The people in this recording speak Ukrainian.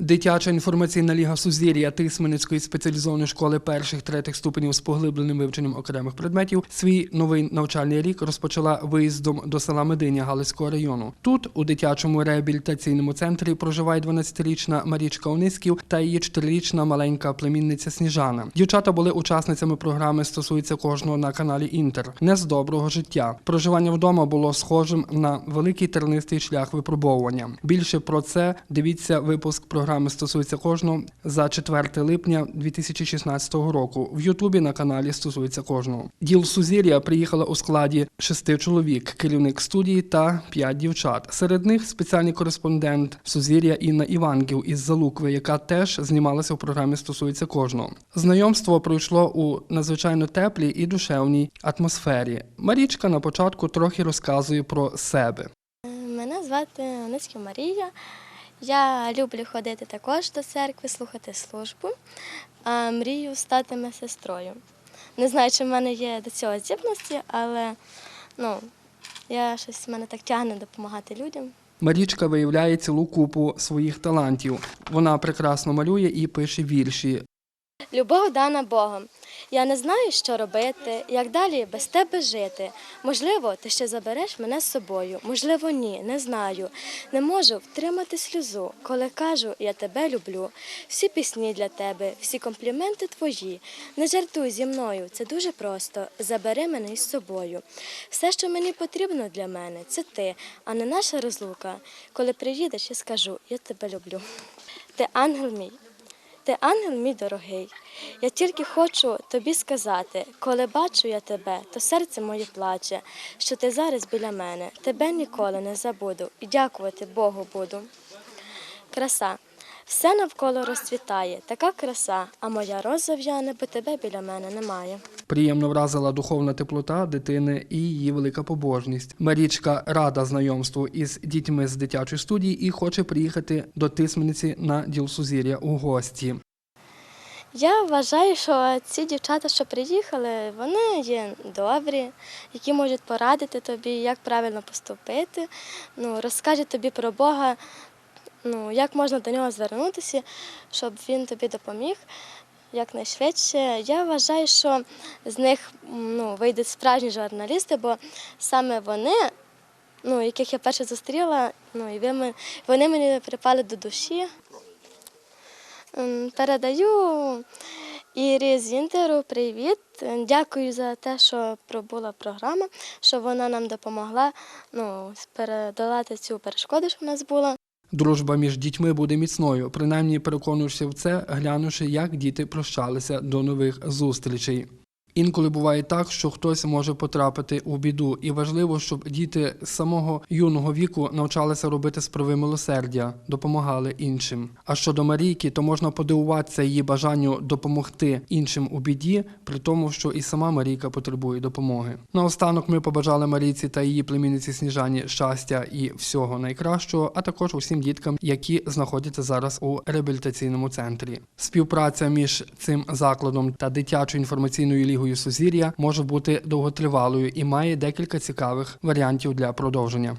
Дитяча інформаційна ліга Сузір'я Тисменницької спеціалізованої школи перших третіх ступенів з поглибленим вивченням окремих предметів свій новий навчальний рік розпочала виїздом до села Мединя Галицького району. Тут, у дитячому реабілітаційному центрі, проживає 12-річна Марічка Ониськів та її 4-річна маленька племінниця Сніжана. Дівчата були учасницями програми «Стосується кожного на каналі Інтер. Не з доброго життя. Проживання вдома було схожим на великий тернистий шлях випробовування. Більше про це дивіться випуск програми стосується кожного за 4 липня 2016 року. В Ютубі на каналі стосується кожного. Діл Сузір'я приїхала у складі шести чоловік, керівник студії та п'ять дівчат. Серед них спеціальний кореспондент Сузір'я Інна Іванків із Залукви, яка теж знімалася в програмі стосується кожного. Знайомство пройшло у надзвичайно теплій і душевній атмосфері. Марічка на початку трохи розказує про себе. Мене звати Оницька Марія. Я люблю ходити також до церкви, слухати службу, а мрію стати медсестрою. Не знаю, чи в мене є до цього здібності, але ну, я щось в мене так тягне допомагати людям. Марічка виявляє цілу купу своїх талантів. Вона прекрасно малює і пише вірші. Любов дана Богом. Я не знаю, що робити, як далі без тебе жити. Можливо, ти ще забереш мене з собою. Можливо, ні, не знаю. Не можу втримати сльозу, коли кажу, я тебе люблю. Всі пісні для тебе, всі компліменти твої. Не жартуй зі мною, це дуже просто. Забери мене із собою. Все, що мені потрібно для мене, це ти, а не наша розлука. Коли приїдеш, я скажу, я тебе люблю. Ти ангел мій. Ти ангел мій дорогий. Я тільки хочу тобі сказати, коли бачу я тебе, то серце моє плаче, що ти зараз біля мене. Тебе ніколи не забуду і дякувати Богу буду. Краса. Все навколо розцвітає, така краса, а моя роза в'яне, бо тебе біля мене немає. Приємно вразила духовна теплота дитини і її велика побожність. Марічка рада знайомству із дітьми з дитячої студії і хоче приїхати до Тисмениці на діл Сузір'я у гості. Я вважаю, що ці дівчата, що приїхали, вони є добрі, які можуть порадити тобі, як правильно поступити, ну, розкажуть тобі про Бога, ну, як можна до нього звернутися, щоб він тобі допоміг якнайшвидше. Я вважаю, що з них ну, вийдуть справжні журналісти, бо саме вони, ну, яких я перше зустріла, ну, і вони мені припали до душі. Ем, Передаю Ірі з Інтеру привіт. Дякую за те, що пробула програма, що вона нам допомогла ну, передолати цю перешкоду, що в нас була. Дружба між дітьми буде міцною. Принаймні переконуєшся в це, глянувши, як діти прощалися до нових зустрічей. Інколи буває так, що хтось може потрапити у біду, і важливо, щоб діти з самого юного віку навчалися робити справи милосердя, допомагали іншим. А щодо Марійки, то можна подивуватися її бажанню допомогти іншим у біді, при тому, що і сама Марійка потребує допомоги. Наостанок ми побажали Марійці та її племінниці Сніжані щастя і всього найкращого, а також усім діткам, які знаходяться зараз у реабілітаційному центрі. Співпраця між цим закладом та дитячою інформаційною лігою Сузір'я може бути довготривалою і має декілька цікавих варіантів для продовження.